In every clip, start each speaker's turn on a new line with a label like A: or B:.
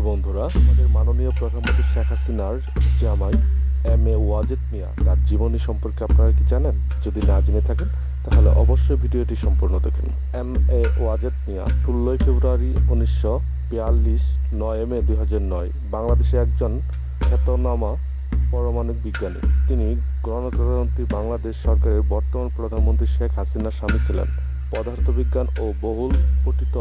A: প্রিয় বন্ধুরা, আমাদের মাননীয় প্রধানমন্ত্রী শেখ হাসিনার জামাই এম এ ওয়াজেদ মিয়া, তার জীবনী সম্পর্কে আপনারা কি জানেন? যদি না জেনে থাকেন, তাহলে অবশ্যই ভিডিওটি সম্পূর্ণ দেখুন। এম এ ওয়াজেদ মিয়া, ষোলোই ফেব্রুয়ারি উনিশশো বিয়াল্লিশ নয় মে দুই হাজার নয়, বাংলাদেশে একজন খ্যাতনামা পরমাণু বিজ্ঞানী। তিনি গণতন্ত্রী বাংলাদেশ সরকারের বর্তমান প্রধানমন্ত্রী শেখ হাসিনার স্বামী ছিলেন। পদার্থবিজ্ঞান ও বহুল পঠিত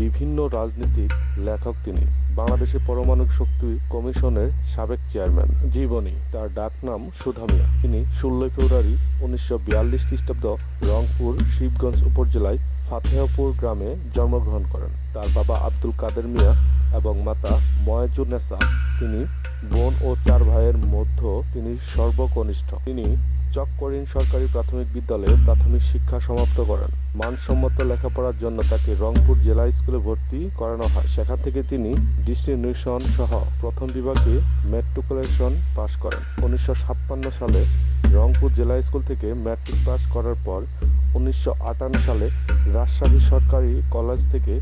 A: বিভিন্ন রাজনীতিক লেখক তিনি। বাংলাদেশের পরমাণু শক্তি কমিশনের সাবেক চেয়ারম্যান জীবনী, তার ডাক নাম সুধামিয়া তিনি ষোলোই ফেব্রুয়ারি উনিশশো বিয়াল্লিশ খ্রিস্টাব্দ রংপুর, শিবগঞ্জ উপজেলায় ফাতেহপুর গ্রামে জন্মগ্রহণ করেন। তার বাবা আব্দুল কাদের মিয়া এবং মাতা ময়জুন্নেসা তিনি বোন ও চার ভাইয়ের মধ্যে তিনি সর্বকনিষ্ঠ। তিনি চককরিন সরকারি প্রাথমিক বিদ্যালয়ে প্রাথমিক শিক্ষা সমাপ্ত করেন। মানসম্মত লেখাপড়ার জন্য তাকে রংপুর জেলা স্কুলে ভর্তি করানো হয়। সেখান থেকে তিনি ডিস্টিনিউশন সহ প্রথম বিভাগে মেট্রিকুলেশন পাশ করেন। উনিশশো ছাপ্পান্ন সালে রংপুর জেলা স্কুল থেকে ম্যাট্রিক পাস করার পর উনিশশো আটান্ন সালে রাজশাহী সরকারি কলেজ থেকে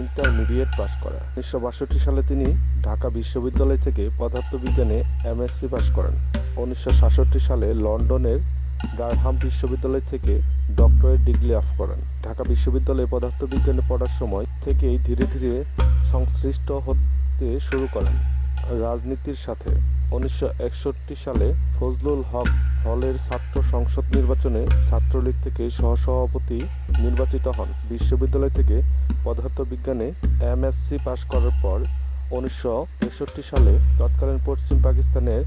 A: ইন্টারমিডিয়েট পাস করেন। উনিশশো বাষট্টি সালে তিনি ঢাকা বিশ্ববিদ্যালয় থেকে পদার্থবিজ্ঞানে এমএসসি পাস করেন। উনিশশো সাতষট্টি সালে লন্ডনের ডারহাম বিশ্ববিদ্যালয় থেকে ডক্টরেট ডিগ্রি লাভ করেন। ঢাকা বিশ্ববিদ্যালয়ে পদার্থবিজ্ঞানে পড়ার সময় থেকেই ধীরে ধীরে সংশ্লিষ্ট হতে শুরু করেন রাজনীতির সাথে। উনিশশো একষট্টি সালে ফজলুল হক হলের ছাত্র সংসদ নির্বাচনে ছাত্রলীগ থেকে সহসভাপতি নির্বাচিত হন। বিশ্ববিদ্যালয় থেকে পদার্থবিজ্ঞানে এমএসসি পাশ করার পর উনিশশো তেষট্টি সালে তৎকালীন পশ্চিম পাকিস্তানের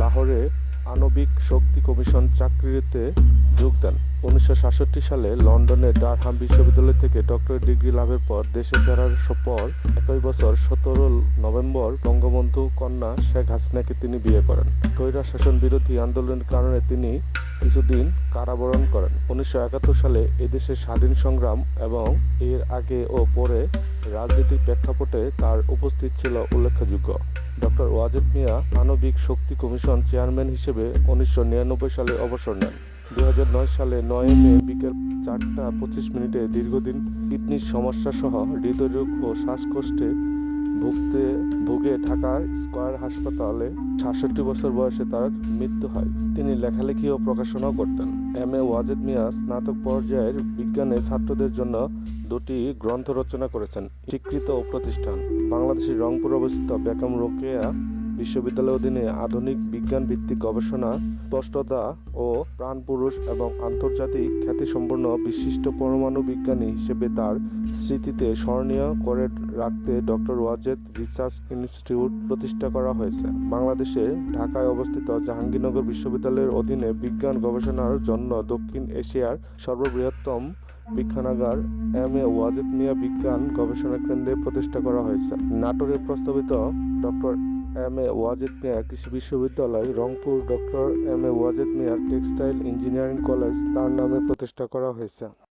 A: লাহোরে আণবিক শক্তি কমিশন চাকরিতে যোগ দেন। উনিশশো সাতষট্টি সালে লন্ডনের ডারহাম বিশ্ববিদ্যালয় থেকে ডক্টরেট ডিগ্রি লাভের পর দেশে ফেরার পর একই বছর সতেরো নভেম্বর বঙ্গবন্ধু কন্যা শেখ হাসিনাকে তিনি বিয়ে করেন। স্বৈরা শাসন বিরোধী আন্দোলনের কারণে তিনি কিছুদিন কারাবরণ করেন। উনিশশো একাত্তর সালে এদেশের স্বাধীন সংগ্রাম এবং এর আগে ও পরে রাজনৈতিক প্রেক্ষাপটে তার উপস্থিত ছিল উল্লেখযোগ্য। ডক্টর ওয়াজেদ মিয়া আণবিক শক্তি কমিশন চেয়ারম্যান হিসেবে উনিশশো নিরানব্বই সালে অবসর নেন। দু হাজার নয় সালে নয় মে বিকেল চারটা পঁচিশ মিনিটে দীর্ঘদিন কিডনির সমস্যা সহ হৃদরোগ ও শ্বাসকষ্টে ভুগতে, ভুগে ঢাকার স্কয়ার হাসপাতালে সাতষট্টি বছর বয়সে তার মৃত্যু হয়। তিনি লেখালেখি ও প্রকাশনাও করতেন। এম এ ওয়াজেদ মিয়া স্নাতক পর্যায়ের বিজ্ঞানে ছাত্রদের জন্য দুটি গ্রন্থ রচনা করেছেন। স্বীকৃত প্রতিষ্ঠান। বাংলাদেশের রংপুর অবস্থিত বেগম রোকেয়া বিশ্ববিদ্যালয়ের অধীনে আধুনিক বিজ্ঞান ভিত্তিক গবেষণা, স্পষ্টতা ও প্রাণপুরুষ এবং আন্তর্জাতিক খ্যাতিসম্পন্ন বিশিষ্ট পরমাণু বিজ্ঞানী হিসেবে তার স্মৃতিতে স্মরণীয় করে রাখতে ডক্টর ওয়াজেদ রিসার্চ ইনস্টিটিউট প্রতিষ্ঠা করা হয়েছে। বাংলাদেশে ঢাকায় অবস্থিত জাহাঙ্গীরনগর বিশ্ববিদ্যালয়ের অধীনে বিজ্ঞান গবেষণার জন্য দক্ষিণ এশিয়ার সর্ববৃহত্তম বিজ্ঞানাগার এম এ ওয়াজেদ মিয়া বিজ্ঞান গবেষণা কেন্দ্রে প্রতিষ্ঠা করা হয়েছে। নাটোরে প্রস্তাবিত doctor M A Wazed Mia কৃষি বিশ্ববিদ্যালয়, Rangpur. Doctor M A Wazed মিয়ার টেক্সটাইল ইঞ্জিনিয়ারিং কলেজ, তার নামে প্রতিষ্ঠা করা হয়েছে।